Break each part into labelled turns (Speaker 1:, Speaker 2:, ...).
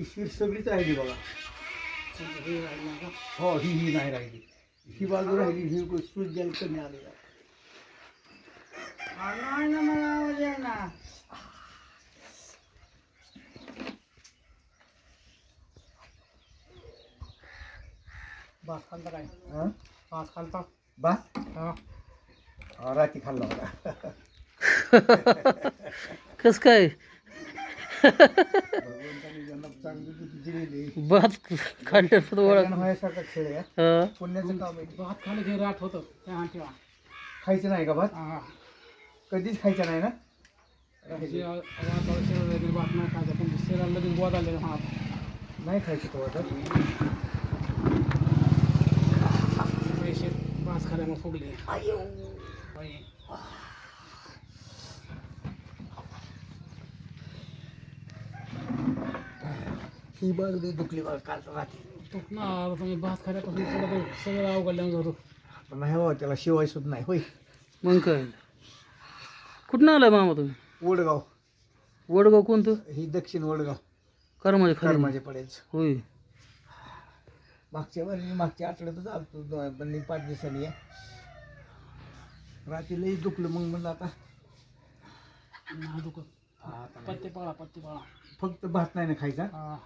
Speaker 1: ही शिर सगळीच राहिली बघा.
Speaker 2: हे?
Speaker 1: हो ही ही नाही राहिली. ही बाजू राहिली ही सूज द्यायला कमी
Speaker 2: हा, ना भात खालता काय?
Speaker 1: हा?
Speaker 2: भात खालता
Speaker 1: बा
Speaker 2: हा.
Speaker 1: हा, राती खाल्ला होता.
Speaker 3: कस काय? भात
Speaker 1: सगळ्यांना व्हायसारखा खेळ आहे. हा.
Speaker 3: हा.
Speaker 1: पुण्याचं काम आहे.
Speaker 2: भात खाली जे राहत होतं. ते हा ठेवा.
Speaker 1: खायचं नाही का भात?
Speaker 2: हा.
Speaker 1: कधीच खायचं नाही ना?
Speaker 2: भात नाही खायचं पण शरीराला लगेच बोध आले हा
Speaker 1: नाही खायचं तो आता.
Speaker 2: पैसे भात खाल्यामुळे फुगले.
Speaker 1: ही बाग दे दुखली बघ काल
Speaker 2: ना आता तुम्ही भात खाल्यापासून सगळं सगळं अवघडल्यानं जातो.
Speaker 1: पण नाही हो त्याला शिवाय सुद्धा नाही होय.
Speaker 3: मग काय? कुठं आलाय मामा तुम्ही?
Speaker 1: वडगाव.
Speaker 3: वडगाव कोणतं?
Speaker 1: ही दक्षिण वडगाव.
Speaker 3: कर्माचे खाली.
Speaker 1: कर्माचे पडेच
Speaker 3: होय.
Speaker 1: मागच्या वेळी मागच्या आठवड्यातच आलतो दो- पण मी पाच दिवसांनी. आहे रात्री लई दुखलं मग म्हणलं आता.
Speaker 2: नाही दुखत.
Speaker 1: हा, आता नाही.
Speaker 2: पत्ते पाळा पत्ते पाळा.
Speaker 1: फक्त भात नाही ना खायचा?
Speaker 2: हा.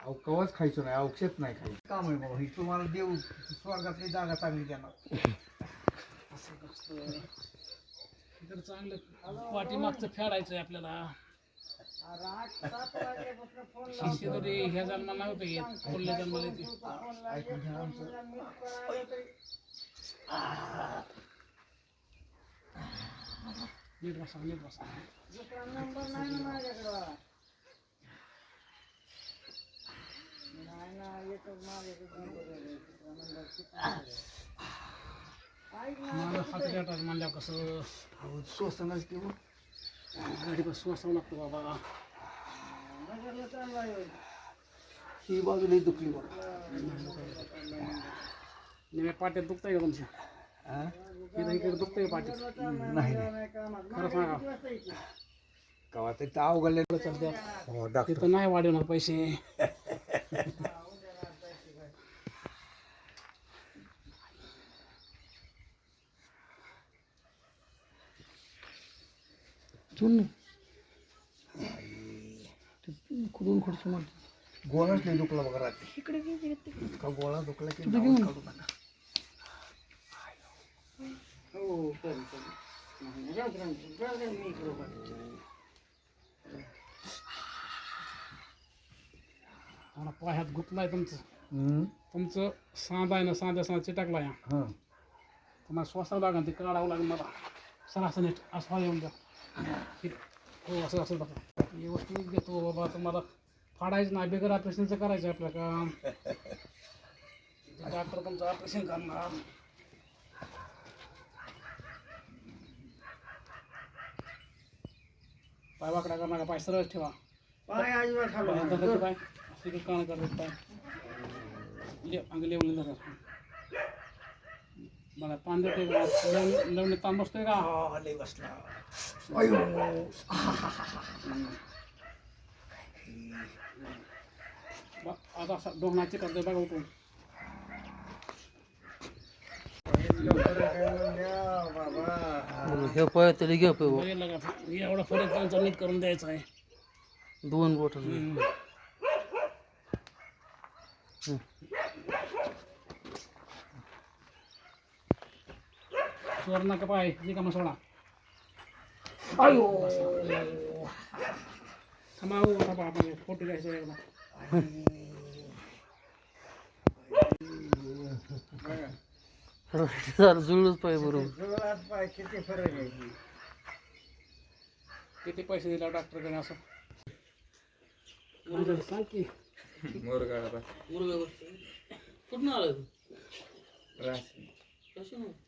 Speaker 1: अहो कवाच खायचो नाही औषध नाही खायचं. काम आहे बाबा ही तुम्हाला देऊ. स्वर्गातली जागा चांगली देणार.
Speaker 2: इकडं चांगलं पाठीमागचं फेडायचं आहे आपल्याला. शिष्य तरी ह्या जन्माला येत जन्माला येते
Speaker 1: ऐकून घ्या आमचं.
Speaker 2: नीट बसा नीट बसा. माझं हात रेटायचं म्हणल्यावर कसं
Speaker 1: श्वसनाच की हो.
Speaker 2: गाडी बस वाचावं लागतं बाबा
Speaker 1: ही बाजू लई दुखली बघा
Speaker 2: पाट्यात दुखतंय का तुमच्या? इथं इकडे दुखतंय का पाट्यात
Speaker 1: नाही
Speaker 2: खरं सांगा
Speaker 1: कवा ते ताव गल्ले हो
Speaker 2: तिथं नाही वाढवणार पैसे
Speaker 3: चुन कुठून खुर्ची मारते
Speaker 1: गोळाच नाही दुखला बघा रात्री इतका गोळा दुखला की
Speaker 3: घेऊन.
Speaker 1: काढू नका.
Speaker 2: मला पायात गुतलाय तुमचं. तुमचं सांदा आहे ना सांद्या सांदा चिटाकला या
Speaker 1: हा.
Speaker 2: तुम्हाला श्वासावं लागेल ते काढावं लागेल मला चला असं येऊन द्या. हो असं असं बघा व्यवस्थित घेतो बाबा तुम्हाला फाडायचं नाही बेगर ऑपरेशनचं करायचं आपलं काम. डॉक्टर तुमचं ऑपरेशन करणार पाय वाकडा करणार पाय सरळ ठेवा
Speaker 1: पाय अजिबात
Speaker 2: पाय पाय असं कान पाय अंग लेवून बघा ताण देतोय का लवणी लवणी ताण बसतोय का?
Speaker 1: हा, लई बसला अयो.
Speaker 2: आता असा डोंगणाची करतोय बघा उठून
Speaker 1: बाबा
Speaker 3: ह्या पाय तरी
Speaker 2: बघेल लागा. एवढा फरक त्यांचा नीट करून द्यायचा आहे.
Speaker 3: दोन बोट
Speaker 2: हम्म. चोर नका पाय रिकामा सोडा.
Speaker 1: अयो.
Speaker 2: थांबा हो थांबा आपण फोटो घ्यायचा एकदा.
Speaker 3: झालं जुळलंच पाय बरोबर.
Speaker 1: पाय किती फरक आहे?
Speaker 2: किती पैसे दिला डॉक्टरकडे असं? मुलगा सांग की.
Speaker 3: कुठून आलं? तू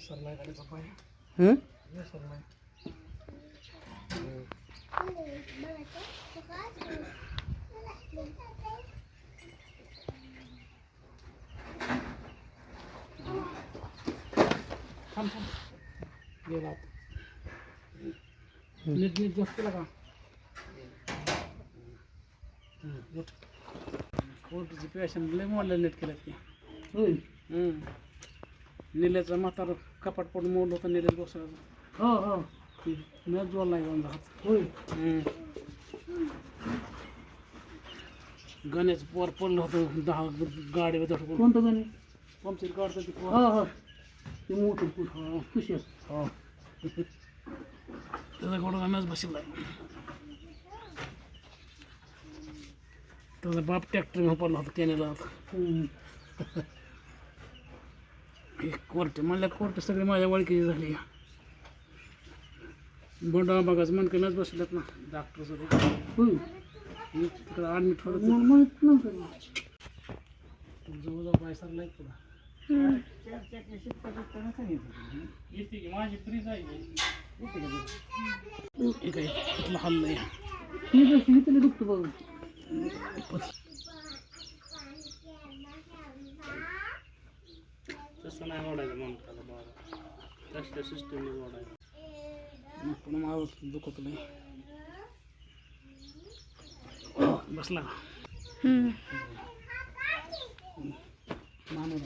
Speaker 2: सरलाय गाडीचा पाय. लय सरलाय. थांब थांब गेला आता. नीट नीट जास्त केला का हम्म, उठ. कोर्टची पेशंट लय मोडलं नीट केलं की. निल्याचं म्हातार कपाट पडून मोडलं होतं निलेश बसवायचं
Speaker 1: हो हो.
Speaker 2: न नाही जाऊन जात
Speaker 1: होय.
Speaker 2: गण्याचं पोर पडलं होतं दहा गाडी धडकून.
Speaker 1: कोणतं गाणे
Speaker 2: पंक्चर काढतं ते पोर.
Speaker 1: हो हो. ते मोठं
Speaker 2: हो.
Speaker 1: खुशी
Speaker 2: हो. त्याचा गोडा मॅच बसला त्याचा बाप ट्रॅक्टर घेऊन पडला होता कॅनेला होता कोर्ट म्हणल्या कोर्ट सगळे माझ्या ओळखीची झाली. बंडा बघायचं मन मॅच बसल्यात ना डॉक्टर तिकडे ॲडमिट होत
Speaker 1: मला
Speaker 2: जवळजवळ पाय सरलाय की माझी फ्रीज आहे काय इथलं
Speaker 1: जशी इथले दुखतं बघ.
Speaker 2: तसं नाही वाढायचं म्हणतात बाबा तसल्या सिस्टमने वाढायचं पण माझं दुखत नाही बसला मानव